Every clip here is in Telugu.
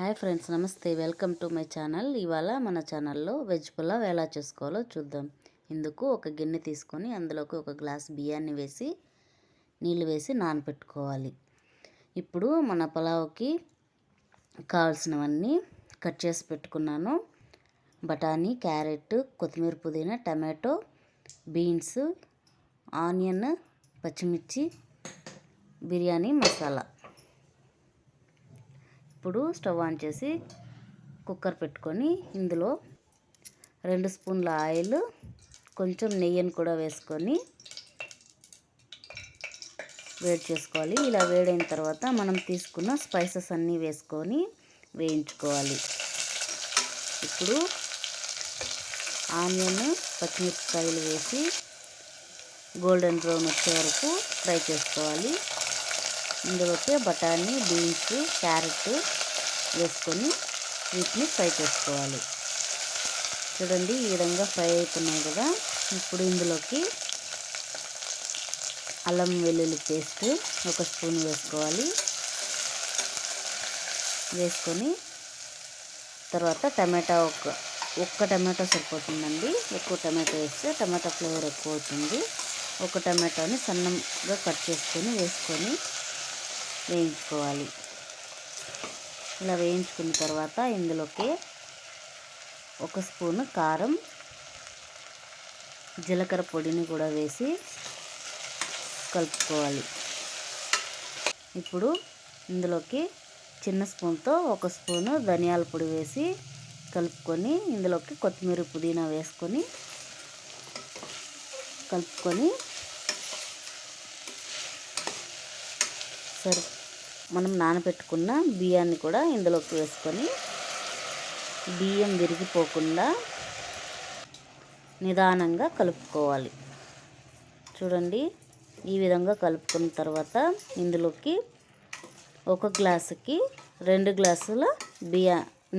Hi friends namaste. Welcome to my channel. ఇవాళ మన ఛానల్లో వెజ్ పులావ్ ఎలా చేసుకోవాలో చూద్దాం. ఇందుకు ఒక గిన్నె తీసుకొని అందులోకి ఒక గ్లాస్ బియ్యాన్ని వేసి నీళ్ళు వేసి నానబెట్టుకోవాలి ఇప్పుడు మన పులావ్కి కావాల్సినవన్నీ కట్ చేసి పెట్టుకున్నాను. బఠానీ క్యారెట్ కొత్తిమీర పుదీనా టమాటో బీన్స్ ఆనియన్ పచ్చిమిర్చి బిర్యానీ మసాలా. ఇప్పుడు స్టవ్ ఆన్ చేసి కుక్కర్ పెట్టుకొని ఇందులో రెండు స్పూన్ల ఆయిల్ కొంచెం నెయ్యిని కూడా వేసుకొని వేడి చేసుకోవాలి. ఇలా వేడైన తర్వాత మనం తీసుకున్న స్పైసెస్ అన్నీ వేసుకొని వేయించుకోవాలి. ఇప్పుడు ఆనియన్ పచ్చిమిరపకాయలు వేసి గోల్డెన్ బ్రౌన్ వచ్చే వరకు ఫ్రై చేసుకోవాలి. ఇందులోకి బఠానీ బీన్స్ క్యారెట్ వేసుకొని వీటిని ఫ్రై చేసుకోవాలి. చూడండి ఈ విధంగా ఫ్రై అవుతున్నాయి కదా. ఇప్పుడు ఇందులోకి అల్లం వెల్లుల్లి పేస్ట్ ఒక స్పూన్ వేసుకోవాలి. వేసుకొని తర్వాత టమాటా ఒక ఒక్క టమాటో సరిపోతుందండి. ఎక్కువ టమాటో వేస్తే టమాటా ఫ్లేవర్ ఎక్కువ అవుతుంది. ఒక టమాటాని సన్నంగా కట్ చేసుకొని వేసుకొని వేయించుకోవాలి. ఇలా వేయించుకున్న తర్వాత ఇందులోకి ఒక స్పూను కారం జీలకర్ర పొడిని కూడా వేసి కలుపుకోవాలి. ఇప్పుడు ఇందులోకి చిన్న స్పూన్తో ఒక స్పూను ధనియాల పొడి వేసి కలుపుకొని ఇందులోకి కొత్తిమీర పుదీనా వేసుకొని కలుపుకొని సరిపో మనం నానబెట్టుకున్న బియ్యాన్ని కూడా ఇందులోకి వేసుకొని బియ్యం విరిగిపోకుండా నిదానంగా కలుపుకోవాలి. చూడండి ఈ విధంగా కలుపుకున్న తర్వాత ఇందులోకి ఒక గ్లాసుకి రెండు గ్లాసుల బియ్య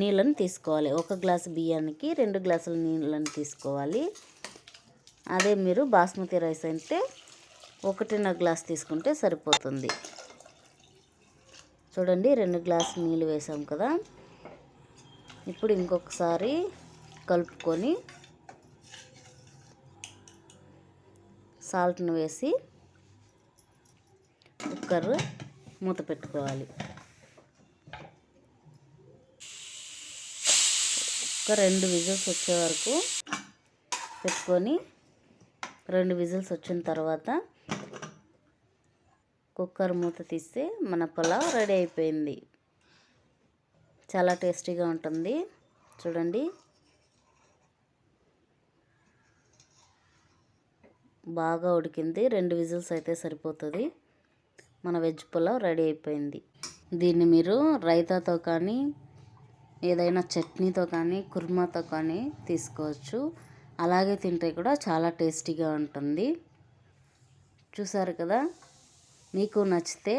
నీళ్ళని తీసుకోవాలి. ఒక గ్లాసు బియ్యానికి రెండు గ్లాసుల నీళ్ళని తీసుకోవాలి. అదే మీరు బాస్మతి రైస్ అయితే ఒకటిన్నర గ్లాస్ తీసుకుంటే సరిపోతుంది. చూడండి రెండు గ్లాసులు నీళ్ళు వేసాం కదా. ఇప్పుడు ఇంకొకసారి కలుపుకొని సాల్ట్ను వేసి కుక్కర్ మూత పెట్టుకోవాలి. ఒక రెండు విజిల్స్ వచ్చే వరకు పెట్టుకొని రెండు విజిల్స్ వచ్చిన తర్వాత కుక్కర్ మూత తీస్తే మన పులావ్ రెడీ అయిపోయింది. చాలా టేస్టీగా ఉంటుంది. చూడండి. బాగా ఉడికింది. రెండు విజిల్స్ అయితే సరిపోతుంది. మన వెజ్ పులావ్ రెడీ అయిపోయింది. దీన్ని మీరు రైతాతో కానీ ఏదైనా చట్నీతో కానీ కుర్మాతో కానీ తీసుకోవచ్చు. అలాగే తింటే కూడా చాలా టేస్టీగా ఉంటుంది. చూసారు కదా? మీకు నచ్చితే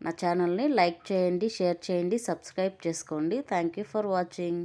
నా ఛానల్ని లైక్ చేయండి షేర్ చేయండి సబ్స్క్రైబ్ చేసుకోండి. Thank you for watching